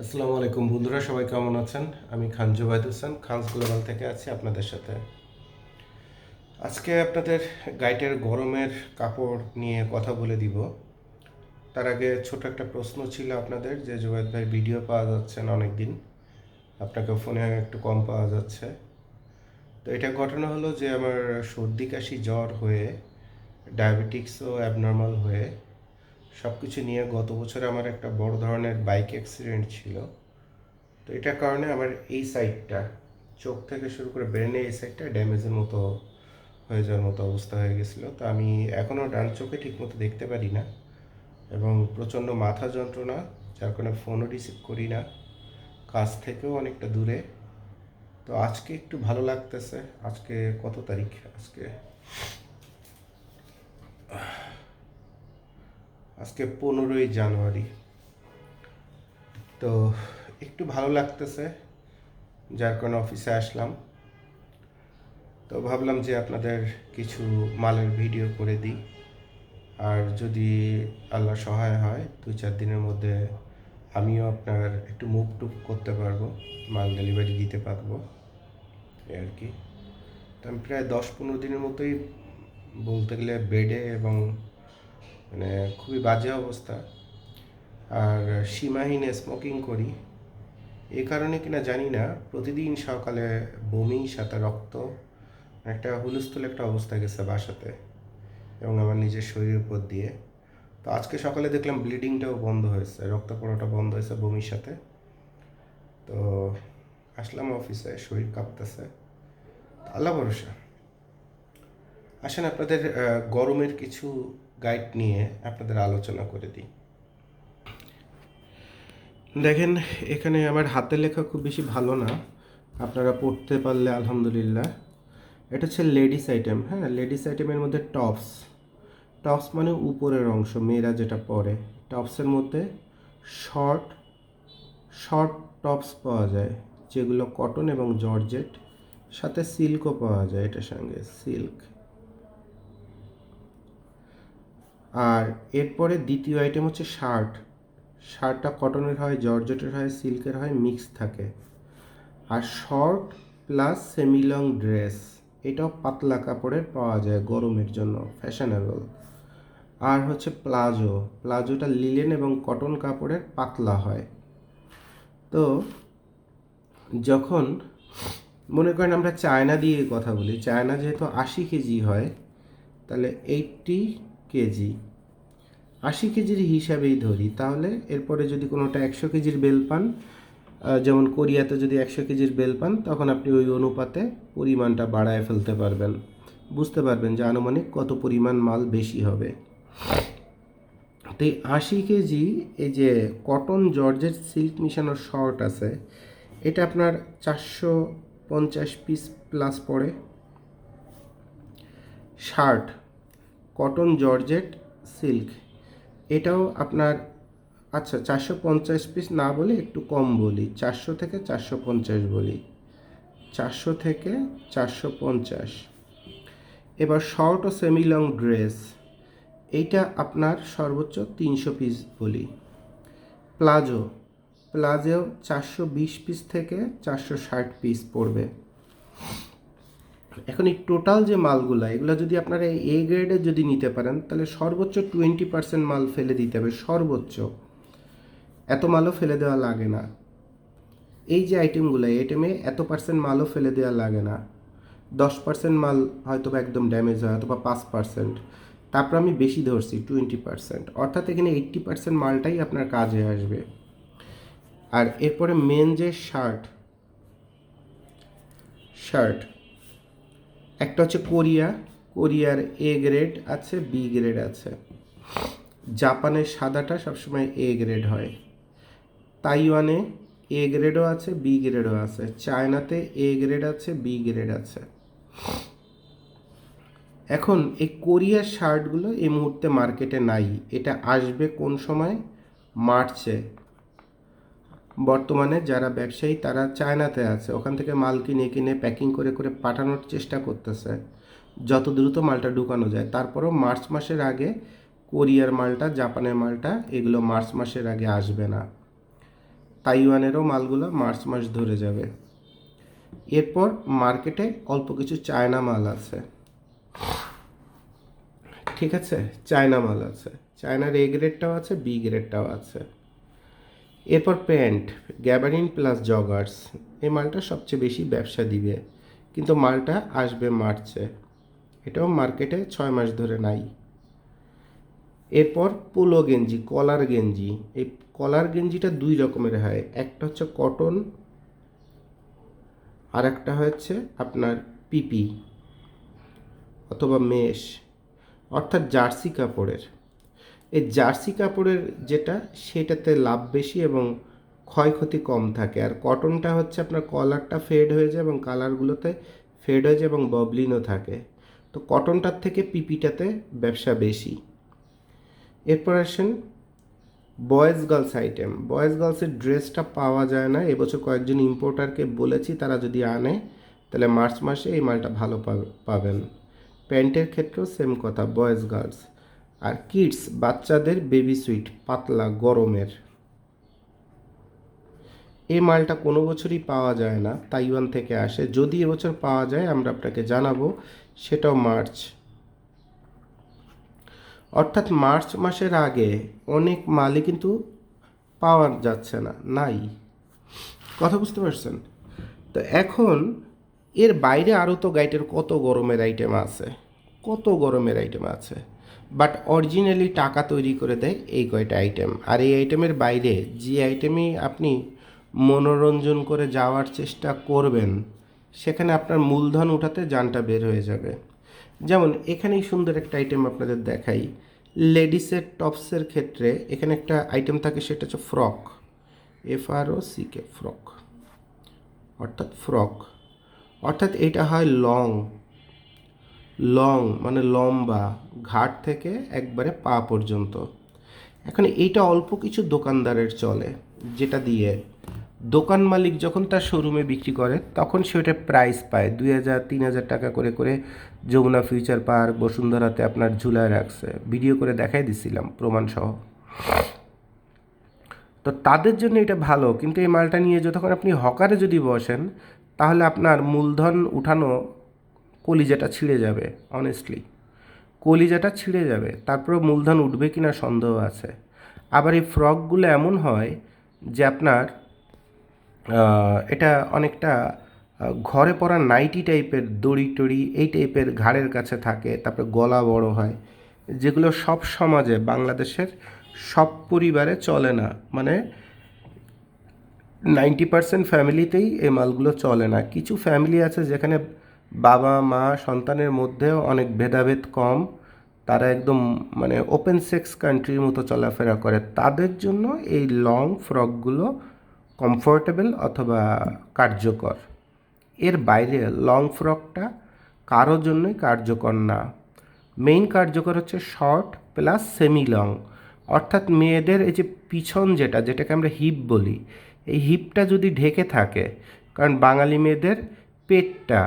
আসসালামু আলাইকুম বন্ধুরা, সবাই কেমন আছেন? আমি খান জুবাইদ হোসেন, খানস গ্লোবাল থেকে আছি আপনাদের সাথে। আজকে আপনাদের গাইটের গরমের কাপড় নিয়ে কথা বলে দিব। তার আগে ছোট একটা প্রশ্ন ছিল আপনাদের যে, জুবাইদ ভাই, ভিডিও পাওয়া যাচ্ছে না অনেক দিন আপনাকে ফোনে একটু কম পাওয়া যাচ্ছে। তো এটা ঘটনা হলো যে, আমার সর্দি, কাশি, জ্বর হয়ে, ডায়াবেটিক্সও অ্যাবনর্মাল হয়ে সব কিছু নিয়ে গত বছর আমার একটা বড় ধরনের বাইক অ্যাক্সিডেন্ট ছিল। তো এটার কারণে আমার এই সাইডটা চোখ থেকে শুরু করে ব্রেনে এই সাইডটা ড্যামেজের মতো হয়ে যাওয়ার মতো অবস্থা হয়ে গেছিল। তো আমি এখনও ডান চোখে ঠিকমতো দেখতে পারি না এবং প্রচণ্ড মাথা যন্ত্রণা, যার কারণে ফোনও রিসিভ করি না। কাজ থেকেও অনেকটা দূরে। তো আজকে একটু ভালো লাগতেছে। আজকে কত তারিখ? আজকে আজকে পনেরোই জানুয়ারি। তো একটু ভালো লাগতেছে, যার কারণে অফিসে আসলাম। তো ভাবলাম যে আপনাদের কিছু মালের ভিডিও করে দিই। আর যদি আল্লাহ সহায় হয়, দুই চার দিনের মধ্যে আমিও আপনার একটু মুভ টুভ করতে পারব, মাল ডেলিভারি দিতে পারব, এই আর কি। তো আমি প্রায় দশ পনেরো দিনের মতোই বলতে গেলে বেডে এবং মানে খুবই বাজে অবস্থা। আর সীমাহীন স্মোকিং করি। এ কারণে কিনা জানি না, প্রতিদিন সকালে বমি, সাথে রক্ত, একটা হুলস্থুল একটা অবস্থা গেছে বাসাতে এবং আমার নিজের শরীরের উপর দিয়ে। তো আজকে সকালে দেখলাম ব্লিডিংটাও বন্ধ হয়েছে রক্ত পড়াটা বন্ধ হয়েছে বমির সাথে। তো আসলাম অফিসে শরীর কাঁপতেছে। আল্লাহ ভরসা। আসেন, আপনাদের গরমের কিছু গাইড নিয়ে আপনাদের আলোচনা করে দিই। দেখেন, এখানে আমার হাতের লেখা খুব বেশি ভালো না। আপনারা পড়তে পারলে আলহামদুলিল্লাহ। এটা হচ্ছে লেডিস আইটেম হ্যাঁ? লেডিস আইটেমের মধ্যে টপস টপস মানে উপরের অংশ, মেয়েরা যেটা পরে। টপসের মধ্যে শর্ট শর্ট টপস পাওয়া যায়, যেগুলো কটন এবং জর্জেট সাথে সিল্কও পাওয়া যায় এটার সঙ্গে সিল্ক আর এরপরে দ্বিতীয় আইটেম হচ্ছে শার্ট শার্টটা কটনের হয়, জর্জেটের হয় সিল্কের হয় মিক্স থাকে। আর short plus semi long dress এটাও পাতলা কাপড়ের পাওয়া যায় গরমের জন্য ফ্যাশনেবল আর হচ্ছে প্লাজো, প্লাজোটা লিলেন এবং কটন কাপড়ের পাতলা হয়। তো যখন, মনে করেন আমরা চায়না দিয়ে কথা বলি, চায়না যেহেতু আশি কেজি হয়, তাহলে এইটটি কেজি, আশি কেজির হিসাবেই ধরি, তাহলে এরপরে যদি কোনোটা একশো কেজির বেল পান যেমন কোরিয়াতে যদি একশো কেজির বেল পান, তখন আপনি ওই অনুপাতে পরিমাণটা বাড়ায় ফেলতে পারবেন। বুঝতে পারবেন যে আনুমানিক কত পরিমাণ মাল বেশি হবে। তো এই আশি কেজি, এই যে কটন জর্জের সিল্ক মিশানো শর্ট আছে, এটা আপনার চারশো পঞ্চাশ পিস প্লাস পড়ে। Shirt cotton georgette silk. এটাও আপনার আচ্ছা চারশো পঞ্চাশ পিস না বলে একটু কম বলি, চারশো থেকে চারশো পঞ্চাশ বলি। চারশো থেকে চারশো পঞ্চাশ। এবার শর্ট ও সেমি লং ড্রেস এইটা আপনার সর্বোচ্চ তিনশো পিস বলি। প্লাজো প্লাজো চারশো বিশ পিস থেকে চারশো ষাট পিস পড়বে। এখন এই টোটাল যে মালগুলো, এগুলো যদি আপনারা এ গ্রেডে যদি নিতে পারেন, তাহলে সর্বোচ্চ টোয়েন্টি পার্সেন্ট মাল ফেলে দিতে হবে, সর্বোচ্চ। এত মালও ফেলে দেওয়া লাগে না। এই যে আইটেমগুলো আইটেমে এত পার্সেন্ট মালও ফেলে দেওয়া লাগে না। দশ পার্সেন্ট মাল হয়তো বা একদম ড্যামেজ হয় হয়তো বা পাঁচ পার্সেন্ট তারপর আমি বেশি ধরছি টোয়েন্টি পার্সেন্ট অর্থাৎ এখানে এইট্টি পার্সেন্ট মালটাই আপনার কাজে আসবে। আর এরপরে মেন যে শার্ট শার্ট একটা হচ্ছে কোরিয়া, কোরিয়ার এ গ্রেড আছে বি গ্রেড আছে। জাপানের সাদাটা সবসময় এ গ্রেড হয়। তাইওয়ানে এ গ্রেডও আছে বি গ্রেডও আছে। চায়নাতে এ গ্রেড আছে বি গ্রেড আছে। এখন এই কোরিয়ার শার্টগুলো এই মুহূর্তে মার্কেটে নাই। এটা আসবে কোন সময়? মার্চে। বর্তমানে যারা ব্যবসায়ী, তারা চায়নাতে আছে। ওখান থেকে মাল কিনে কিনে প্যাকিং করে করে পাঠানোর চেষ্টা করতেছে। যত দ্রুত মালটা ঢুকানো যায়। তারপরেও মার্চ মাসের আগে কোরিয়ার মালটা, জাপানের মালটা, এগুলো মার্চ মাসের আগে আসবে না। তাইওয়ানেরও মালগুলো মার্চ মাস ধরে যাবে। এরপর মার্কেটে অল্প কিছু চায়না মাল আছে। ঠিক আছে? চায়না মাল আছে। চায়নার এ গ্রেডটাও আছে বি গ্রেডটাও আছে। এরপর প্যান্ট, গ্যাবারিন প্লাস জগার্স, এই মালটা সবচেয়ে বেশি ব্যবসা দিবে। কিন্তু মালটা আসবে মার্চে। এটাও মার্কেটে ছয় মাস ধরে নাই। এরপর পোলো গেঞ্জি, কলার গেঞ্জি। এই কলার গেঞ্জিটা দুই রকমের হয়। একটা হচ্ছে কটন, আর একটা হচ্ছে আপনার পিপি, অথবা মেশ, অর্থাৎ জার্সি কাপড়ের। এই জার্সি কাপড়ের যেটা, সেটাতে লাভ বেশি এবং ক্ষয়ক্ষতি কম থাকে। আর কটনটা হচ্ছে আপনার কলারটা ফেড হয়ে যায় এবং কালারগুলোতে ফেড হয়ে যায় এবং ববলিনও থাকে। তো কটনটার থেকে পিপিটাতে ব্যবসা বেশি। এরপর আসেন বয়েজ গার্লস আইটেম বয়েজ গার্লসের ড্রেসটা পাওয়া যায় না। এবছর কয়েকজন ইম্পোর্টারকে বলেছি, তারা যদি আনে, তাহলে মার্চ মাসে এই মালটা ভালো পাবে- পাবেন। প্যান্টের ক্ষেত্রেও সেম কথা বয়েজ গার্লস আর কিডস, বাচ্চাদের বেবি সুইট, পাতলা, গরমের। এই মালটা কোনো বছরই পাওয়া যায় না, তাইওয়ান থেকে আসে। যদি এবছর পাওয়া যায়, আমরা আপনাকে জানাব, সেটাও মার্চ। অর্থাৎ মার্চ মাসের আগে অনেক মালই কিন্তু পাওয়া যাচ্ছে না, নাই। কথা বুঝতে পারছেন? তো এখন এর বাইরে আরও তো গাইটের কত গরমের আইটেম আছে, কত গরমের আইটেম আছে। বাট অরিজিনালি টাকা তৈরি করে দেয় এই কয়টা আইটেম আর এই আইটেমের বাইরে যে আইটেমই আপনি মনোরঞ্জন করে যাওয়ার চেষ্টা করবেন, সেখানে আপনার মূলধন উঠাতে যানটা বের হয়ে যাবে। যেমন এখানেই সুন্দর একটা আইটেম আপনাদের দেখাই। লেডিসের টপসের ক্ষেত্রে এখানে একটা আইটেম থাকে, সেটা হচ্ছে frock F R O C K frock অর্থাৎ ফ্রক অর্থাৎ এটা হয় লং লং মানে লম্বা, ঘাট থেকে একবারে পা পর্যন্ত। এখন এইটা অল্প কিছু দোকানদারের চলে, যেটা দিয়ে দোকান মালিক যখন তার শোরুমে বিক্রি করে, তখন সে ওটা প্রাইস পায়। দুই হাজার, তিন হাজার টাকা করে করে যমুনা ফিউচার পার্ক বসুন্ধরাতে আপনার ঝুলায় রাখছে। ভিডিও করে দেখাই দিছিলাম প্রমাণসহ তো তাদের জন্য এটা ভালো, কিন্তু এই মালটা নিয়ে যতক্ষণ আপনি হকারে যদি বসেন, তাহলে আপনার মূলধন উঠানো কলিজাটা ছিঁড়ে যাবে অনেস্টলি কলিজাটা ছিঁড়ে যাবে তারপরে মূলধন উঠবে কিনা সন্দেহ আছে। আবার এই ফ্রকগুলো এমন হয় যে আপনার এটা অনেকটা ঘরে পরা নাইটি টাইপের দড়ি টড়ি এই টাইপের ঘাড়ের কাছে থাকে, তারপরে গলা বড় হয়, যেগুলো সব সমাজে, বাংলাদেশের সব পরিবারে চলে না। মানে নাইনটি পার্সেন্ট ফ্যামিলিতেই এই মালগুলো চলে না। কিছু ফ্যামিলি আছে যেখানে বাবা, মা, সন্তানের মধ্যেও অনেক ভেদাভেদ কম। তারা একদম মানে ওপেন সেক্স কান্ট্রির মতো চলাফেরা করে। তাদের জন্য এই লং ফ্রকগুলো কমফোর্টেবল অথবা কার্যকর। এর বাইরে লং ফ্রকটা কারোর জন্যই কার্যকর না। মেইন কার্যকর হচ্ছে শর্ট প্লাস সেমি লং অর্থাৎ মেয়েদের এই যে পিছন যেটা, যেটাকে আমরা হিপ বলি, এই হিপটা যদি ঢেকে থাকে, কারণ বাঙালি মেয়েদের পেটটা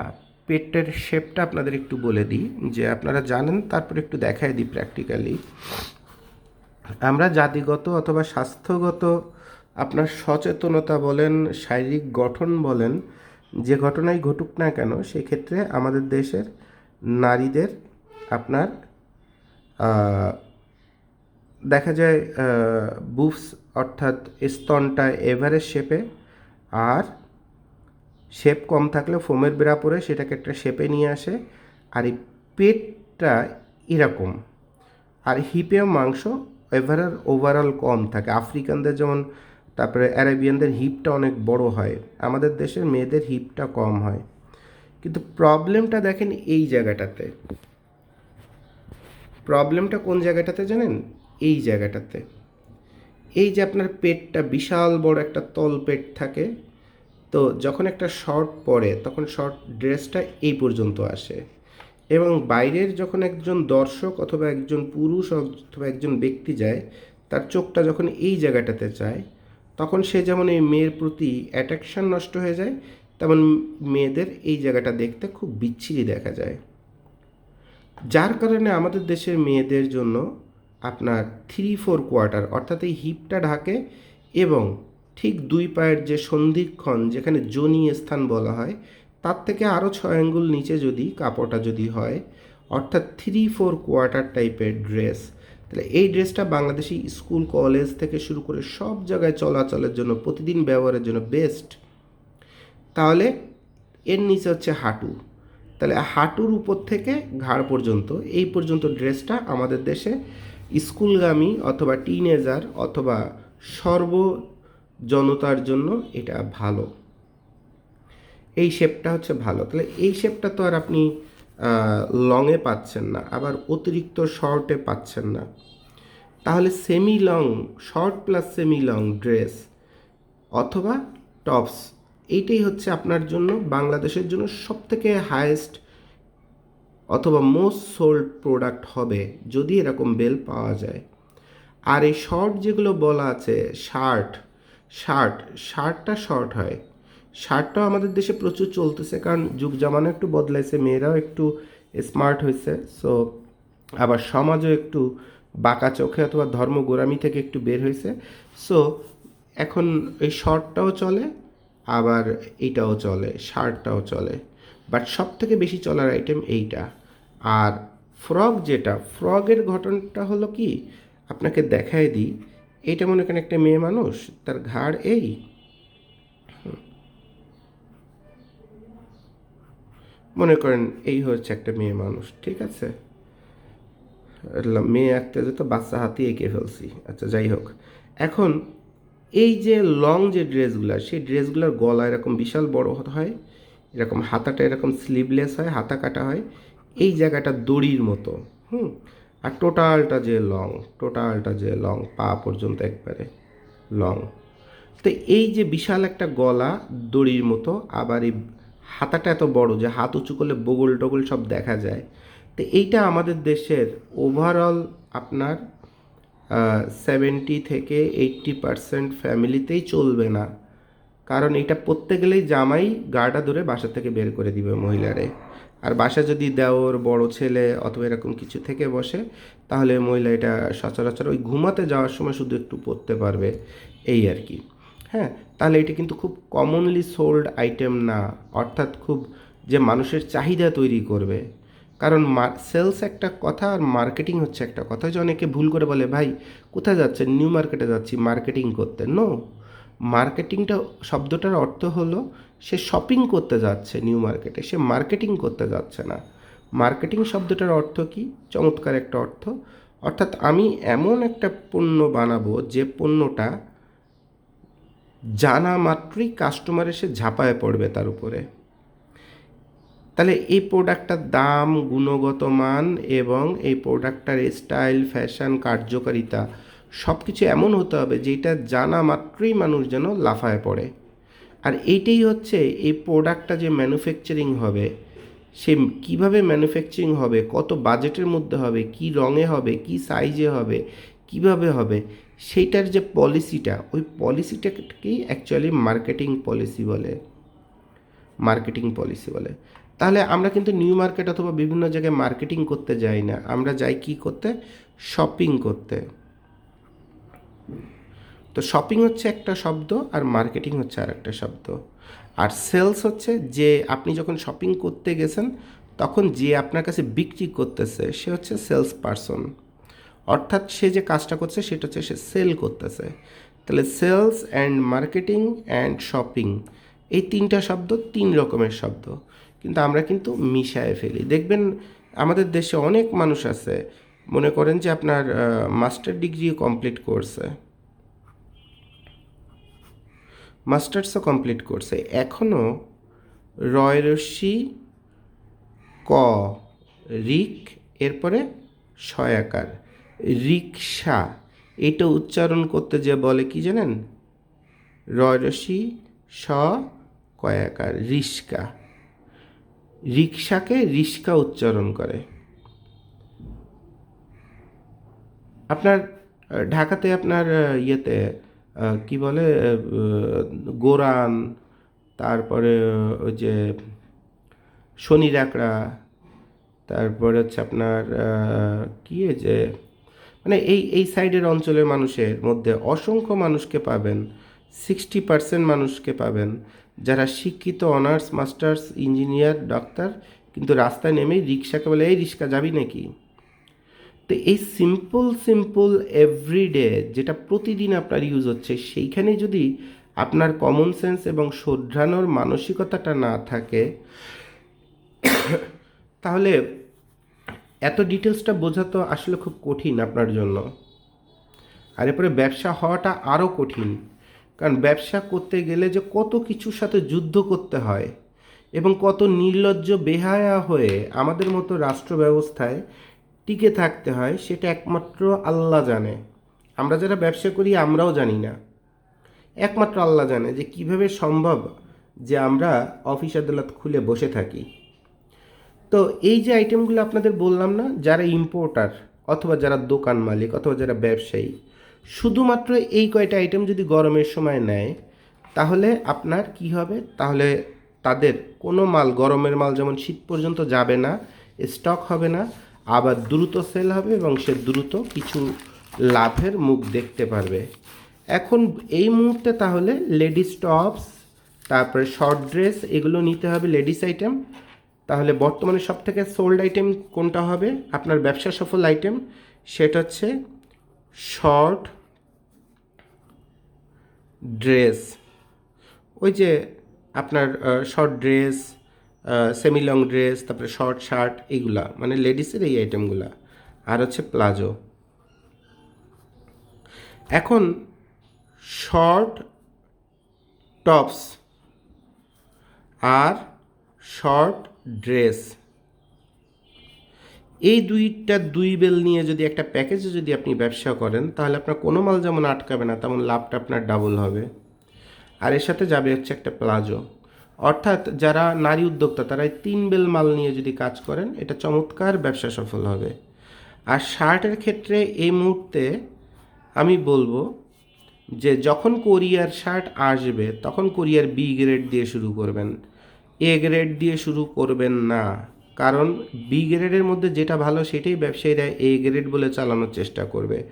পেটের শেপটা আপনাদের একটু বলে দিই, যে আপনারা জানেন, তারপর একটু দেখাই দিই প্র্যাকটিক্যালি আমরা জাতিগত অথবা স্বাস্থ্যগত আপনার সচেতনতা বলেন, শারীরিক গঠন বলেন, যে ঘটনাই ঘটুক না কেন, সেক্ষেত্রে আমাদের দেশের নারীদের আপনার দেখা যায় বুফস অর্থাৎ স্তনটা এভারেজ শেপে আর শেপ কম থাকলে ফোমের বেড়া পরে সেটাকে একটা শেপে নিয়ে আসে, আর এই পেটটা এরকম। আর হিপেও মাংস এভারের ওভারঅল কম থাকে। আফ্রিকানদের যেমন, তারপরে অ্যারাবিয়ানদের হিপটা অনেক বড় হয়। আমাদের দেশের মেয়েদের হিপটা কম হয়। কিন্তু প্রবলেমটা দেখেন এই জায়গাটাতে। প্রবলেমটা কোন জায়গাটাতে জানেন? এই জায়গাটাতে। এই যে আপনার পেটটা বিশাল বড় একটা তল পেট থাকে তো যখন একটা শর্ট পরে, তখন শর্ট ড্রেসটা এই পর্যন্ত আসে। এবং বাইরের যখন একজন দর্শক অথবা একজন পুরুষ অথবা একজন ব্যক্তি যায়, তার চোখটা যখন এই জায়গাটাতে চায়, তখন সে যেমন এই মেয়ের প্রতি অ্যাট্রাকশন নষ্ট হয়ে যায়, তেমন মেয়েদের এই জায়গাটা দেখতে খুব বিচ্ছিরি দেখা যায়। যার কারণে আমাদের দেশের মেয়েদের জন্য আপনার থ্রি ফোর কোয়ার্টার অর্থাৎ এই হিপটা ঢাকে এবং ঠিক দুই পায়ের যে সন্ধিক্ষণ যেখানে জনি স্থান বলা হয়, তার থেকে আরও ছয় আঙ্গুল নিচে যদি, কাপড়টা যদি হয়, অর্থাৎ থ্রি ফোর কোয়ার্টার টাইপের ড্রেস তাহলে এই ড্রেসটা বাংলাদেশি স্কুল কলেজ থেকে শুরু করে সব জায়গায় চলাচলের জন্য, প্রতিদিন ব্যবহারের জন্য বেস্ট তাহলে এর নিচে হচ্ছে হাঁটু। তাহলে হাঁটুর উপর থেকে ঘাড় পর্যন্ত, এই পর্যন্ত ড্রেসটা আমাদের দেশে স্কুলগামী অথবা টিনেজার অথবা সর্ব জনতার জন্য এটা ভালো। এই শেপটা হচ্ছে ভালো। তাহলে এই শেপটা তো আর আপনি লংয়ে পাচ্ছেন না, আবার অতিরিক্ত শর্টে পাচ্ছেন না। তাহলে semi long short plus semi long dress অথবা টপস এইটাই হচ্ছে আপনার জন্য বাংলাদেশের জন্য সবথেকে হায়েস্ট অথবা মোস্ট সোল্ড প্রোডাক্ট হবে, যদি এরকম বেল পাওয়া যায়। আর এই শর্ট যেগুলো বলা আছে শার্ট শার্ট শার্টটা শর্ট হয়। শার্টটাও আমাদের দেশে প্রচুর চলতেছে, কারণ যুগ জামানো একটু বদলাইছে, মেয়েরাও একটু স্মার্ট হয়েছে সো আবার সমাজও একটু বাঁকা চোখে অথবা ধর্মগোড়ামি থেকে একটু বের হয়েছে সো এখন এই শর্টটাও চলে, আবার এইটাও চলে শার্টটাও চলে বাট সব থেকে বেশি চলার আইটেম এইটা। আর ফ্রগ যেটা ফ্রগের ঘটনাটা হলো কি? আপনাকে দেখায় দিই এইটা মনে করেন একটা মেয়ে মানুষ, তার ঘাড় এই। মনে করেন এই হচ্ছে একটা মেয়ে মানুষ, ঠিক আছে? মেয়ে আঁকতে যেত বাচ্চা হাতি এঁকে ফেলছি আচ্ছা যাই হোক। এখন এই যে লং যে ড্রেসগুলো, সেই ড্রেসগুলোর গলা এরকম বিশাল বড় হয়, এরকম হাতাটা এরকম স্লিভলেস হয়, হাতা কাটা হয়, এই জায়গাটা দড়ির মতো, হুম? আর টোটালটা যে লং, টোটালটা যে লং, পা পর্যন্ত একবারে লং। তো এই যে বিশাল একটা গলা দড়ির মতো, আবার এই হাতাটা এত বড় যে হাত উঁচু করলে বগল টগল সব দেখা যায়। তো এইটা আমাদের দেশের ওভারঅল আপনার সেভেন্টি থেকে এইট্টি পারসেন্ট ফ্যামিলিতেই চলবে না। কারণ এটা পরতে গেলেই জামাই গাটা ধরে বাসা থেকে বের করে দিবে মহিলারে। আর বাসা যদি দেওর, বড় ছেলে অথবা এরকম কিছু থেকে বসে, তাহলে মহিলা এটা সচরাচর ওই ঘুমাতে যাওয়ার সময় শুধু একটু পরতে পারবে, এই আর কি। হ্যাঁ তাহলে এটা কিন্তু খুব কমনলি সোল্ড আইটেম না, অর্থাৎ খুব যে মানুষের চাহিদা তৈরি করবে। কারণ সেলস একটা কথা আর মার্কেটিং হচ্ছে একটা কথা, যে অনেকে ভুল করে বলে, ভাই, কোথায় যাচ্ছেন? নিউ মার্কেটে যাচ্ছি মার্কেটিং করতে। নো মার্কেটিংটা শব্দটার অর্থ হলো সে শপিং করতে যাচ্ছে নিউ মার্কেটে সে মার্কেটিং করতে যাচ্ছে না। মার্কেটিং শব্দটার অর্থ কি? চমৎকার একটা অর্থ। অর্থাৎ আমি এমন একটা পণ্য বানাবো যে পণ্যটা জানা মাত্রই কাস্টমার এসে ঝাঁপায় পড়বে তার উপরে। তাহলে এই প্রোডাক্টটার দাম, গুণগত মান এবং এই প্রোডাক্টটার স্টাইল ফ্যাশন কার্যকারিতা সব কিছু এমন হতে হবে যেটা জানা মাত্রই মানুষ যেন লাফায় পড়ে। আর এইটাই হচ্ছে এই প্রোডাক্টটা যে ম্যানুফ্যাকচারিং হবে, সে কীভাবে ম্যানুফ্যাকচারিং হবে, কত বাজেটের মধ্যে হবে, কি রঙে হবে, কি সাইজে হবে, কীভাবে হবে, সেইটার যে পলিসিটা ওই পলিসিটাকেই অ্যাকচুয়ালি মার্কেটিং পলিসি বলে। মার্কেটিং পলিসি বলে। তাহলে আমরা কিন্তু নিউ মার্কেট অথবা বিভিন্ন জায়গায় মার্কেটিং করতে যাই না, আমরা যাই কি করতে? শপিং করতে। তো শপিং হচ্ছে একটা শব্দ আর মার্কেটিং হচ্ছে আর একটা শব্দ। আর সেলস হচ্ছে যে আপনি যখন শপিং করতে গেছেন, তখন যে আপনার কাছে বিক্রি করতেছে, সে হচ্ছে সেলস পারসন অর্থাৎ সে যে কাজটা করছে, সেটা হচ্ছে সে সেল করতেছে। তাহলে sales and marketing and shopping এই তিনটা শব্দ তিন রকমের শব্দ। কিন্তু আমরা কিন্তু মিশায় ফেলি। দেখবেন আমাদের দেশে অনেক মানুষ আছে, মনে করেন যে আপনার মাস্টার ডিগ্রি কমপ্লিট করছে। মাস্টার্সও কমপ্লিট করছে। এখনও রয়রস্যি ক, রিক, এরপরে সয়াকার। রিক্সা এটা উচ্চারণ করতে যে বলে কি জানেন? রয়রসি স, কয়াকার রিস্কা রিক্সাকে রিস্কা উচ্চারণ করে। আপনার, ঢাকাতে আপনার ইয়েতে কি বলে গোরান, তারপরে ওই যে শনি রাকড়া তারপরে হচ্ছে আপনার কি যে মানে এই এই সাইডের অঞ্চলের মানুষের মধ্যে অসংখ্য মানুষকে পাবেন সিক্সটি পার্সেন্ট মানুষকে পাবেন, যারা শিক্ষিত অনার্স মাস্টার্স ইঞ্জিনিয়ার ডাক্তার কিন্তু রাস্তায় নেমেই রিক্সাকে বলে, এই রিক্সা যাবি নাকি? তো এই সিম্পল সিম্পল এভরিডে যেটা প্রতিদিন আপনার ইউজ হচ্ছে, সেইখানে যদি আপনার কমন সেন্স এবং শোধরানোর মানসিকতাটা না থাকে, তাহলে এত ডিটেলসটা বোঝা তো আসলে খুব কঠিন আপনার জন্য। আর এরপরে ব্যবসা হওয়াটা আরও কঠিন। কারণ ব্যবসা করতে গেলে যে কত কিছুর সাথে যুদ্ধ করতে হয় এবং কত নির্লজ্জ বেহায়া হয়ে আমাদের মতো রাষ্ট্র ব্যবস্থায় টিকে থাকতে হয়, সেটা একমাত্র আল্লাহ জানে। আমরা যারা ব্যবসা করি, আমরাও জানি না। একমাত্র আল্লাহ জানে যে কীভাবে সম্ভব যে আমরা অফিস আদালত খুলে বসে থাকি। তো এই যে আইটেমগুলো আপনাদের বললাম না, যারা ইম্পোর্টার অথবা যারা দোকান মালিক অথবা যারা ব্যবসায়ী, শুধুমাত্র এই কয়টা আইটেম যদি গরমের সময় নেয়, তাহলে আপনার কি হবে? তাহলে তাদের কোনো মাল, গরমের মাল যেমন শীত পর্যন্ত যাবে না স্টক হবে না আবার দ্রুত সেল হবে এবং সে দ্রুত কিছু লাভের মুখ দেখতে পারবে। এখন এই মুহূর্তে তাহলে লেডিস টপস তারপরে শর্ট ড্রেস এগুলো নিতে হবে লেডিস আইটেম তাহলে বর্তমানে সব থেকে সোল্ড আইটেম কোনটা হবে? আপনার ব্যবসা সফল আইটেম সেটা হচ্ছে শর্ট ড্রেস ওই যে আপনার short dress semi long dress তারপরে শর্ট শার্ট এইগুলা। মানে লেডিসের এই আইটেমগুলা আর হচ্ছে প্লাজো। এখন শর্ট টপস আর শর্ট ড্রেস এই দুইটা দুই বেল নিয়ে যদি একটা প্যাকেজে যদি আপনি ব্যবসা করেন, তাহলে আপনার কোনো মাল যেমন আটকাবে না, তেমন লাভটা আপনার ডাবল হবে। আর এর সাথে যাবে হচ্ছে একটা প্লাজো। অর্থাৎ যারা নারী উদ্যোক্তা, তারা তিন বেল মাল নিয়ে যদি কাজ করেন, এটা চমৎকার ব্যবসা সফল হবে। আর শার্টের ক্ষেত্রে এই মুহূর্তে আমি বলব যে, যখন কোরিয়ার শার্ট আসবে, তখন কোরিয়ার বি গ্রেড দিয়ে শুরু করবেন। এ গ্রেড দিয়ে শুরু করবেন না। কারণ বি গ্রেডের মধ্যে যেটা ভালো, সেটাই ব্যবসায়ীরা এ গ্রেড বলে চালানোর চেষ্টা করবে।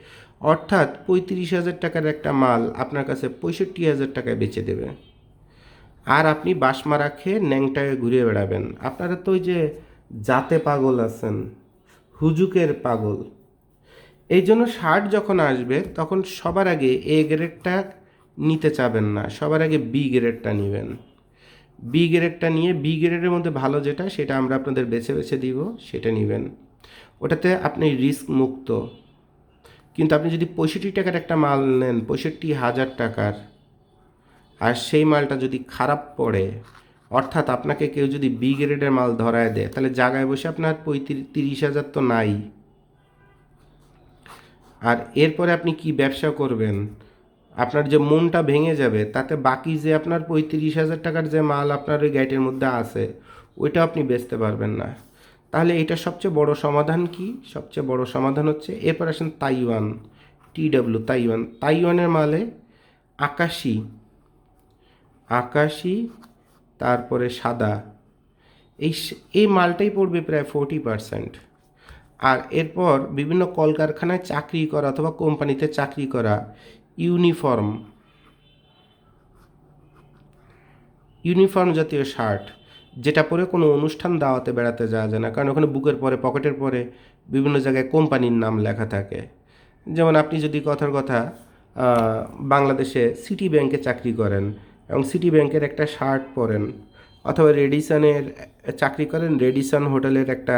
অর্থাৎ পঁয়ত্রিশ হাজার টাকার একটা মাল আপনার কাছে পঁয়ষট্টি হাজার টাকায় বেচে দেবে। আর আপনি বাসমারা খেয়ে ন্যাংটায় ঘুরে বেড়াবেন। আপনারা তো ওই যে জাতে পাগল আছেন, হুজুকের পাগল। এই জন্য শার্ট যখন আসবে, তখন সবার আগে এ গ্রেডটা নিতে চাবেন না, সবার আগে বি গ্রেডটা নেবেন। বি গ্রেডটা নিয়ে, বি গ্রেডের মধ্যে ভালো যেটা, সেটা আমরা আপনাদের বেছে বেছে দিব, সেটা নেবেন। ওটাতে আপনি রিস্ক মুক্ত। কিন্তু আপনি যদি পঁয়ষট্টি টাকার একটা মাল নেন, পঁয়ষট্টি হাজার টাকার আর সেই মালটা যদি খারাপ পড়ে, অর্থাৎ আপনাকে কেউ যদি বি গ্রেডের মাল ধরায় দেয়, তাহলে জায়গায় বসে আপনার পঁয়ত্রিশ, তিরিশ হাজার তো নাই। আর এরপরে আপনি কি ব্যবসা করবেন? আপনার যে মনটা ভেঙে যাবে, তাতে বাকি যে আপনার পঁয়ত্রিশ হাজার টাকার যে মাল আপনার ওই গাইটের মধ্যে আছে, ওইটা আপনি বেচতে পারবেন না। তাহলে এটা সবচেয়ে বড় সমাধান কি? সবচেয়ে বড় সমাধান হচ্ছে এরপর আসেন তাইওয়ান টিডাব্লিউ তাইওয়ান। তাইওয়ানের মালে আকাশি আকাশি, তারপরে সাদা। এই এই মালটাই পড়বে প্রায় ফোরটি পারসেন্ট আর এরপর বিভিন্ন কলকারখানায় চাকরি করা অথবা কোম্পানিতে চাকরি করা ইউনিফর্ম ইউনিফর্ম জাতীয় শার্ট যেটা পরে কোনো অনুষ্ঠান দাওয়াতে বেড়াতে যাওয়া যায় না। কারণ ওখানে বুকের পরে, পকেটের পরে বিভিন্ন জায়গায় কোম্পানির নাম লেখা থাকে। যেমন আপনি যদি কথার কথা বাংলাদেশে সিটি ব্যাংকে চাকরি করেন এবং সিটি ব্যাংকের একটা শার্ট পরেন অথবা রেডিসনের, চাকরি করেন, রেডিসন হোটেলের একটা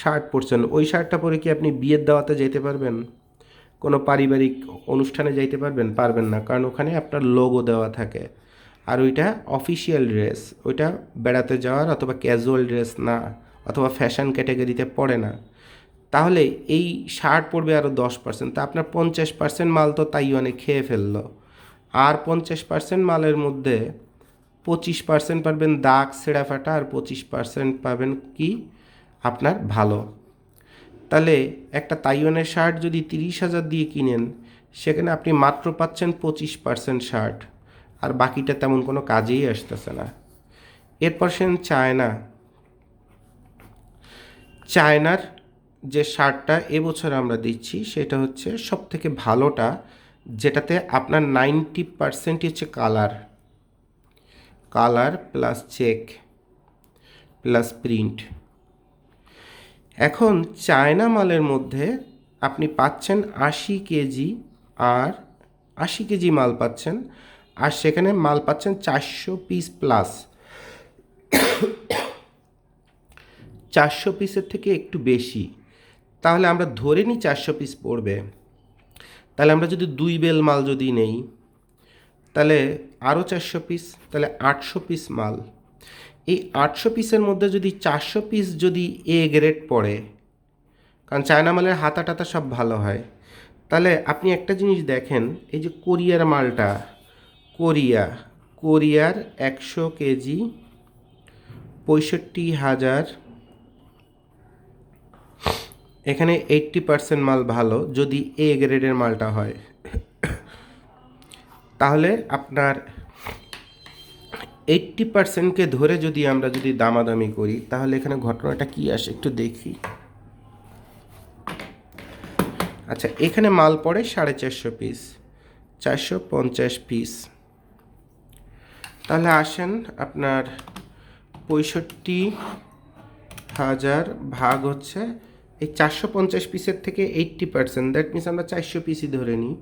শার্ট পরছেন। ওই শার্টটা পরে কি আপনি বিয়ের দাওয়াতে যেতে পারবেন? কোনো পারিবারিক অনুষ্ঠানে যাইতে পারবেন? পারবেন না, কারণ ওখানে আপনার লোগো দেওয়া থাকে। আর ওইটা অফিসিয়াল ড্রেস ওইটা বেড়াতে যাওয়ার অথবা ক্যাজুয়াল ড্রেস না, অথবা ফ্যাশন ক্যাটাগরিতে পড়ে না। তাহলে এই শার্ট পড়বে আরও দশ পার্সেন্ট তা আপনার পঞ্চাশ পার্সেন্ট মাল তো তাইওয়ানে খেয়ে ফেলল। আর পঞ্চাশ পার্সেন্ট মালের মধ্যে পঁচিশ পার্সেন্ট পারবেন দাগ, ছেঁড়া ফাটা, আর পঁচিশ পার্সেন্ট পাবেন কি? আপনার ভালো। তাহলে একটা তাইওয়ানের শার্ট যদি তিরিশ হাজার দিয়ে কিনেন, সেখানে আপনি মাত্র পাচ্ছেন পঁচিশ পার্সেন্ট শার্ট, আর বাকিটা তেমন কোনো কাজেই আসতেছে না। এরপর সেন চায়না। চায়নার যে শার্টটা এবছর আমরা দিচ্ছি, সেটা হচ্ছে সব থেকে ভালোটা যেটাতে আপনার নাইনটি পার্সেন্ট হচ্ছে colour. Colour plus check plus print. এখন চায়না মালের মধ্যে আপনি পাচ্ছেন আশি কেজি আর আশি কেজি মাল পাচ্ছেন, আর সেখানে মাল পাচ্ছেন চারশো পিস প্লাস। চারশো পিসের থেকে একটু বেশি। তাহলে আমরা ধরে নিই চারশো পিস পড়বে। তাহলে আমরা যদি দুই বেল মাল যদি নেই, তাহলে আরও চারশো পিস তাহলে আটশো পিস মাল। এই আটশো পিসের মধ্যে যদি চারশো পিস যদি এ গ্রেড পড়ে, কারণ চায়না মালের হাতা টাতা সব ভালো হয়, তাহলে আপনি একটা জিনিস দেখেন, এই যে কোরিয়ার মালটা, কোরিয়া, কোরিয়ার একশো কেজি পঁয়ষট্টি হাজার এখানে এইট্টি পার্সেন্ট মাল ভালো যদি এ গ্রেডের মালটা হয়। তাহলে আপনার এইট্টি পার্সেন্টকে ধরে যদি আমরা যদি দামাদামি করি, তাহলে এখানে ঘটনাটা কি আসে একটু দেখি। আচ্ছা এখানে মাল পড়ে সাড়ে চারশো পিস চারশো পঞ্চাশ পিস তাহলে আসেন আপনার পঁয়ষট্টি হাজার ভাগ হচ্ছে এই চারশো পঞ্চাশ পিসের থেকে এইট্টি পার্সেন্ট দ্যাট মিনস আমরা চারশো পিসই ধরে নিই,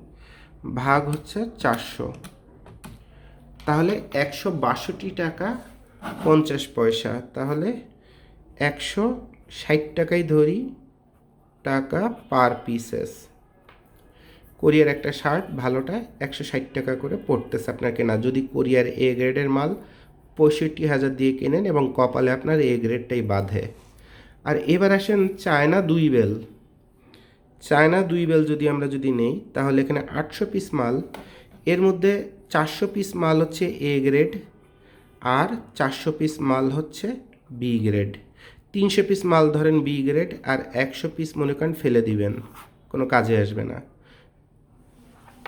ভাগ হচ্ছে চারশো। তাহলে একশো বাষট্টি টাকা পঞ্চাশ পয়সা, তাহলে একশো ষাট টাকাই ধরি টাকা পার পিসেস কোরিয়ার একটা শার্ট ভালোটা একশো ষাট টাকা করে পড়তেছে আপনার কেনা। যদি কোরিয়ার এ গ্রেডের মাল, পঁয়ষট্টি হাজার দিয়ে কেনেন এবং কপালে আপনার এ গ্রেডটাই বাঁধে। আর এবার আসেন চায়না দুই বেল। চায়না দুই বেল যদি আমরা যদি নেই, তাহলে এখানে আটশো পিস মাল। এর মধ্যে চারশো পিস মাল হচ্ছে এ গ্রেড আর চারশো পিস মাল হচ্ছে বি গ্রেড তিনশো পিস মাল ধরেন বি গ্রেড আর একশো পিস মনে করেন ফেলে দিবেন, কোনো কাজে আসবে না।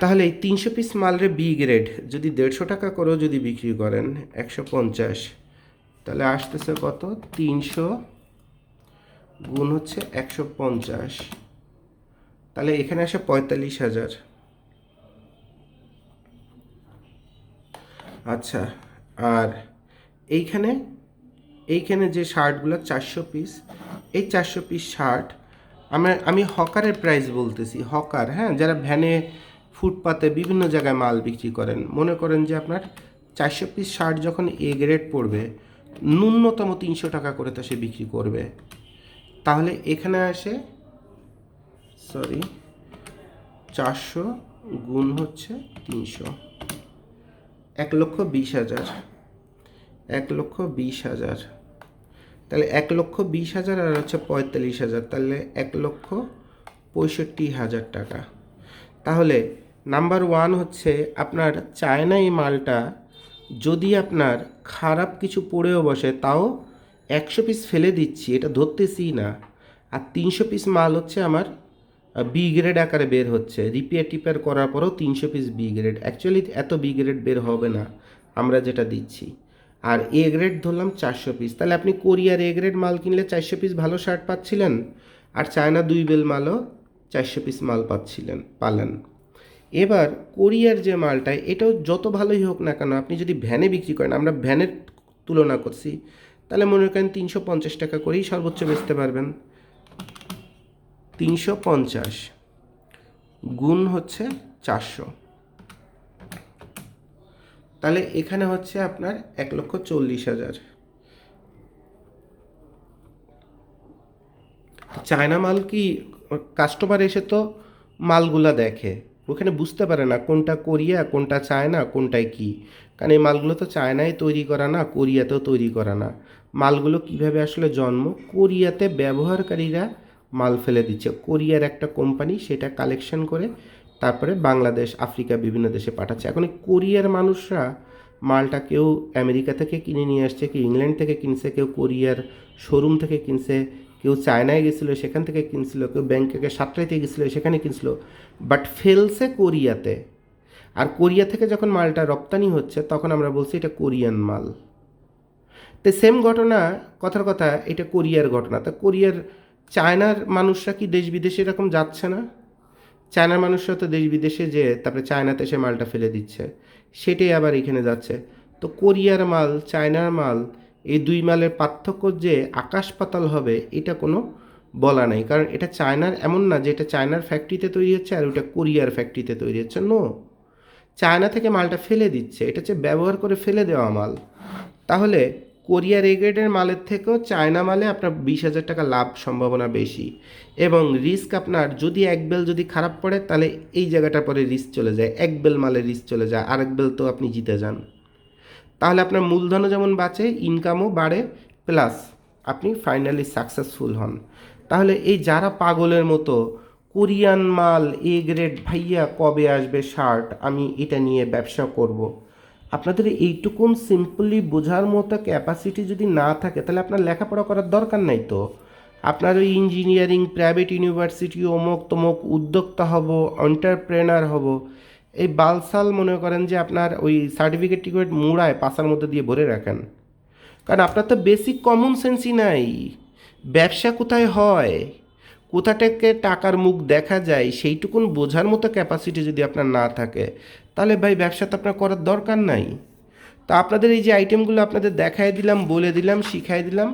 তাহলে এই তিনশো পিস মালরে বি গ্রেড যদি দেড়শো টাকা করেও যদি বিক্রি করেন, একশো পঞ্চাশ, তাহলে আসতেছে কত? তিনশো গুণ হচ্ছে একশো পঞ্চাশ। তাহলে এখানে আসে পঁয়তাল্লিশ হাজার। আচ্ছা আর এইখানে এইখানে যে শার্টগুলো, চারশো পিস এই চারশো পিস শার্ট, আমরা, আমি হকারের প্রাইস বলতেছি, হকার হ্যাঁ? যারা ভ্যানে ফুটপাতে বিভিন্ন জায়গায় মাল বিক্রি করেন, মনে করেন যে আপনার চারশো পিস শার্ট যখন এ গ্রেড পড়বে, ন্যূনতম তিনশো টাকা করে তো সে বিক্রি করবে। তাহলে এখানে আসে সরি চারশো গুণ হচ্ছে তিনশো। এক লক্ষ বিশ হাজার। এক লক্ষ বিশ হাজার। তাহলে এক লক্ষ বিশ হাজার আর হচ্ছে পঁয়তাল্লিশ হাজার, তাহলে এক লক্ষ পঁয়ষট্টি হাজার টাকা। তাহলে নাম্বার ওয়ান হচ্ছে আপনার চায়না এই মালটা যদি আপনার খারাপ কিছু পড়েও বসে, তাও একশো পিস ফেলে দিচ্ছি, এটা ধরতেছি না। আর তিনশো পিস মাল হচ্ছে আমার বি গ্রেড আকারে বের হচ্ছে। রিপেয়ার টিপেয়ার করার পরেও তিনশো পিস বি গ্রেড অ্যাকচুয়ালি এত বি গ্রেড বের হবে না, আমরা যেটা দিচ্ছি। আর এ গ্রেড ধরলাম চারশো পিস তাহলে আপনি কোরিয়ার এ গ্রেড মাল কিনলে চারশো পিস ভালো শার্ট পাচ্ছিলেন, আর চায়না দুই বেল মালও চারশো পিস মাল পাচ্ছিলেন, পালেন। এবার কোরিয়ার যে মালটা এটাও যত ভালোই হোক না কেন, আপনি যদি ভ্যানে বিক্রি করেন, আমরা ভ্যানের তুলনা করছি তাহলে মনে করেন তিনশো পঞ্চাশ টাকা করেই সর্বোচ্চ বেচতে পারবেন। তিনশো পঞ্চাশ গুণ হচ্ছে চারশো। তাহলে এখানে হচ্ছে আপনার এক লক্ষ চল্লিশ হাজার। চায়না মাল কি কাস্টমার এসে তো মালগুলা দেখে, ওখানে বুঝতে পারে না কোনটা কোরিয়া, কোনটা চায়না কোনটায় কি। কারণ এই মালগুলো তো চায়নায় তৈরি করা না, কোরিয়াতেও তৈরি করা না। মালগুলো কীভাবে আসলে জন্ম? কোরিয়াতে ব্যবহারকারীরা মাল ফেলে দিচ্ছে। কোরিয়ার একটা কোম্পানি সেটা কালেকশন করে তারপরে বাংলাদেশ, আফ্রিকা বিভিন্ন দেশে পাঠাচ্ছে। এখন কোরিয়ার মানুষরা মালটা কেউ আমেরিকা থেকে কিনে নিয়ে আসছে, কেউ ইংল্যান্ড থেকে কিনছে, কেউ কোরিয়ার শোরুম থেকে কিনছে, কেউ চায়নায় গেছিল, সেখান থেকে কিনছিল, কেউ ব্যাংককে সাতটাইতে গেছিল, সেখানে কিনছিল। বাট ফেলছে কোরিয়াতে। আর কোরিয়া থেকে যখন মালটা রপ্তানি হচ্ছে, তখন আমরা বলছি এটা কোরিয়ান মাল। তো সেম ঘটনা, কথার কথা, এটা কোরিয়ার ঘটনা। তা কোরিয়ার চায়নার মানুষরা কি দেশ বিদেশে এরকম যাচ্ছে না? চায়নার মানুষরা তো দেশ বিদেশে যে, তারপরে চায়নাতে সে মালটা ফেলে দিচ্ছে। সেটাই আবার এখানে যাচ্ছে। তো কোরিয়ার মাল, চায়নার মাল, এই দুই মালের পার্থক্য যে আকাশ পাতাল হবে, এটা কোনো বলা নাই। কারণ এটা চায়নার এমন না যে এটা চায়নার ফ্যাক্টরিতে তৈরি হচ্ছে আর ওটা কোরিয়ার ফ্যাক্টরিতে তৈরি হচ্ছে। নো চায়না থেকে মালটা ফেলে দিচ্ছে। এটা হচ্ছে ব্যবহার করে ফেলে দেওয়া মাল। তাহলে কোরিয়ার এ গ্রেডের মালের থেকেও চায়না মালে আপনার বিশ হাজার টাকা লাভ সম্ভাবনা বেশি। এবং রিস্ক আপনার যদি এক বেল যদি খারাপ পড়ে, তাহলে এই জায়গাটার পরে রিস্ক চলে যায়। এক বেল মালে রিস্ক চলে যায়, আরেক বেল তো আপনি জিতে যান। তাহলে আপনার মূলধনও যেমন বাঁচে ইনকামও বাড়ে প্লাস আপনি ফাইনালি সাকসেসফুল হন। তাহলে এই যারা পাগলের মতো, কোরিয়ান মাল এ গ্রেড ভাইয়া কবে আসবে শার্ট আমি এটা নিয়ে ব্যবসা করব। আপনাদের এইটুকুন সিম্পলি বোঝার মতো ক্যাপাসিটি যদি না থাকে, তাহলে আপনার লেখাপড়া করার দরকার নাই তো। আপনার ওই ইঞ্জিনিয়ারিং প্রাইভেট ইউনিভার্সিটি অমুক তমুক উদ্যোক্তা হব এন্টারপ্রেনার হব। এই বালসাল মনে করেন যে আপনার ওই সার্টিফিকেট টিকিট মুড়ায়, পাশার মধ্যে দিয়ে ভরে রাখেন। কারণ আপনার তো বেসিক কমন সেন্সই নাই। ব্যবসা কোথায় হয়? কোথা থেকে টাকার মুখ দেখা যায় সেইটুকুন বোঝার মতো ক্যাপাসিটি যদি আপনার না থাকে, তাহলে ভাই ব্যবসা তো আপনার করার দরকার নাই। তা আপনাদের এই যে আইটেমগুলো আপনাদের দেখায় দিলাম, বলে দিলাম শিখাই দিলাম,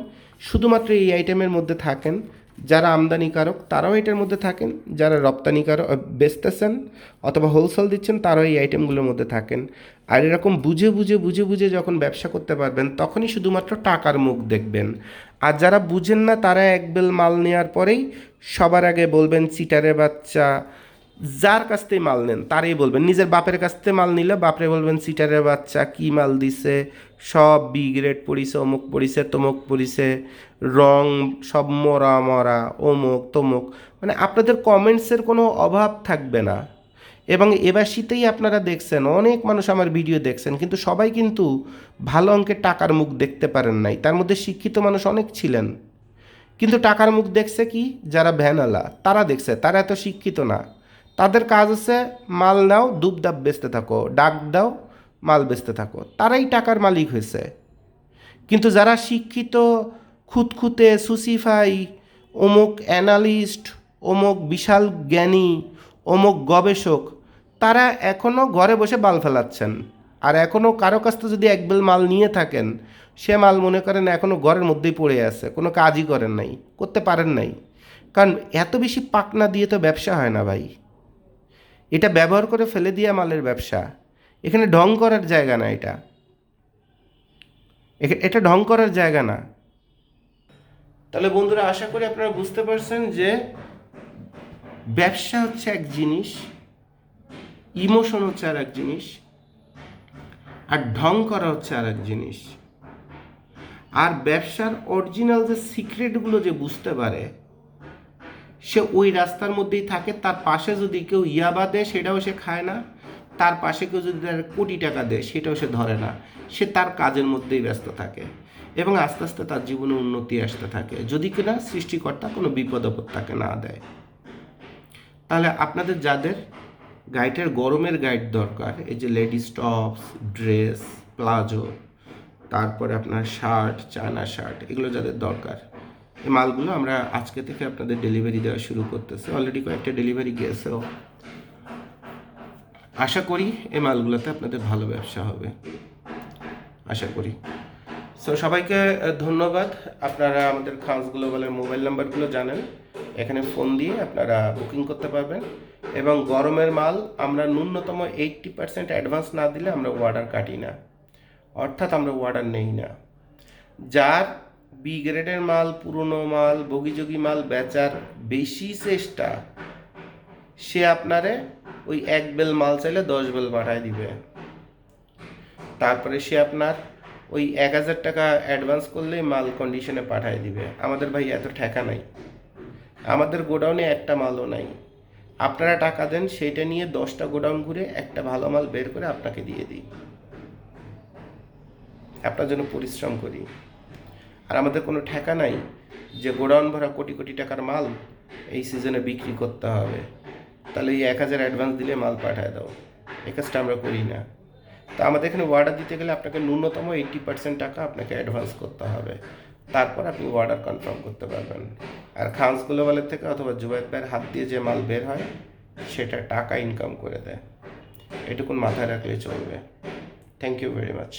শুধুমাত্র এই আইটেমের মধ্যে থাকেন। যারা আমদানিকারক, তারাও এটার মধ্যে থাকেন। যারা রপ্তানিকারক বেচতেছেন অথবা হোলসেল দিচ্ছেন, তারাও এই আইটেমগুলোর মধ্যে থাকেন। আর এরকম বুঝে বুঝে বুঝে বুঝে যখন ব্যবসা করতে পারবেন, তখনই শুধুমাত্র টাকার মুখ দেখবেন। আর যারা বুঝেন না, তারা এক বেল মাল নেওয়ার পরেই সবার আগে বলবেন, চিটারে বাচ্চা। যার কাছ থেকে মাল নেন, তারই বলবেন। নিজের বাপের কাছ থেকে মাল নিলে বাপরে বলবেন সিটারের বাচ্চা, কি মাল দিছে? সব বি গ্রেড পড়িছে, অমুক পড়িছে, তমুক পড়িছে। রং, সব মরা মরা, অমুক, তমুক মানে আপনাদের কমেন্টসের কোনো অভাব থাকবে না। এবং এবার শীতেই আপনারা দেখছেন, অনেক মানুষ আমার ভিডিও দেখছেন, কিন্তু সবাই কিন্তু ভালো অঙ্কের টাকার মুখ দেখতে পারেন নাই। তার মধ্যে শিক্ষিত মানুষ অনেক ছিলেন। কিন্তু টাকার মুখ দেখছে কি? যারা ভ্যানওয়ালা, তারা দেখছে, তারা এত শিক্ষিত না। তাদের কাজ হচ্ছে মাল নাও দাপ বেচতে থাকো, ডাক দাও, মাল বেচতে থাকো। তারাই টাকার মালিক হয়েছে। কিন্তু যারা শিক্ষিত খুঁতখুঁতে সুসিফাই, অমুক অ্যানালিস্ট, অমুক বিশাল জ্ঞানী, অমুক গবেষক, তারা এখনও ঘরে বসে বাল ফেলাচ্ছেন। আর এখনও কারও কাছ থেকে যদি এক বেল মাল নিয়ে থাকেন, সে মাল মনে করেন এখনও ঘরের মধ্যেই পড়ে আছে, কোনো কাজই করেন নাই, করতে পারেন নাই। কারণ এত বেশি পাকনা দিয়ে তো ব্যবসা হয় না ভাই। এটা ব্যবহার করে ফেলে দিয়া মালের ব্যবসা। এখানে ঢং করার জায়গা না এটা। এটা ঢং করার জায়গা না। তাহলে বন্ধুরা, আশা করি আপনারা বুঝতে পারছেন যে ব্যবসা হচ্ছে এক জিনিস, ইমোশন হচ্ছে আর এক জিনিস, আর ঢং করা হচ্ছে আর এক জিনিস। আর ব্যবসার অরিজিনাল যে সিক্রেটগুলো যে বুঝতে পারে, সে ওই রাস্তার মধ্যেই থাকে, তার পাশে যদি কেউ ইয়াবা দেয়, সেটাও সে খায় না। তার পাশে কেউ যদি তার কোটি টাকা দেয়, সেটাও সে ধরে না। সে তার কাজের মধ্যেই ব্যস্ত থাকে। এবং আস্তে আস্তে তার জীবনে উন্নতি আসতে থাকে। যদি কিনা সৃষ্টিকর্তা কোনো বিপদ আপদ তাকে না দেয়। তাহলে আপনাদের যাদের গাইডের গরমের গাইড দরকার, এই যে লেডিস টপস, ড্রেস, প্লাজো, তারপরে আপনার শার্ট, চায়না শার্ট, এগুলো যাদের দরকার, এই মালগুলো আমরা আজকে থেকে আপনাদের ডেলিভারি দেওয়া শুরু করতেছি। অলরেডি কয়েকটা ডেলিভারি গিয়েছেও। আশা করি এই মালগুলোতে আপনাদের ভালো ব্যবসা হবে। আশা করি। সো সবাইকে ধন্যবাদ। আপনারা আমাদের খাস গ্লোবালের মোবাইল নাম্বারগুলো জানেন। এখানে ফোন দিয়ে আপনারা বুকিং করতে পারবেন। এবং গরমের মাল আমরা ন্যূনতম এইট্টি পার্সেন্ট অ্যাডভান্স না দিলে আমরা অর্ডার কাটি না। অর্থাৎ আমরা অর্ডার নেই না। যার বি গ্রেডের মাল, পুরনো মাল, বগিযোগী মাল বেচার বেশি চেষ্টা, সে আপনারে ওই এক বেল মাল চাইলে দশ বেল পাঠায় দিবে। তারপরে সে আপনার ওই এক হাজার টাকা অ্যাডভান্স করলেই মাল কন্ডিশনে পাঠায় দিবে। আমাদের ভাই এত ঠেকা নাই। আমাদের গোডাউনে একটা মালও নাই। আপনারা টাকা দেন, সেইটা নিয়ে দশটা গোডাউন ঘুরে একটা ভালো মাল বের করে আপনাকে দিয়ে দিই। আপনার জন্য পরিশ্রম করি। আর আমাদের কোনো ঠেকা নাই যে গোডাউন ভরা কোটি কোটি টাকার মাল এই সিজনে বিক্রি করতে হবে। তাহলে এই এক হাজার অ্যাডভান্স দিলে মাল পাঠায় দাও। এই কাজটা আমরা করি না। তো আমাদের এখানে অর্ডার দিতে গেলে আপনাকে ন্যূনতম এইট্টি পার্সেন্ট টাকা আপনাকে অ্যাডভান্স করতে হবে। তারপর আপনি অর্ডার কনফার্ম করতে পারবেন। আর খান্স গ্লোবালের থেকে অথবা জুবাইদ ভাইয়ের হাত দিয়ে যে মাল বের হয়, সেটা টাকা ইনকাম করে দেয়। এটুকুন মাথায় রাখলে চলবে। Thank you very much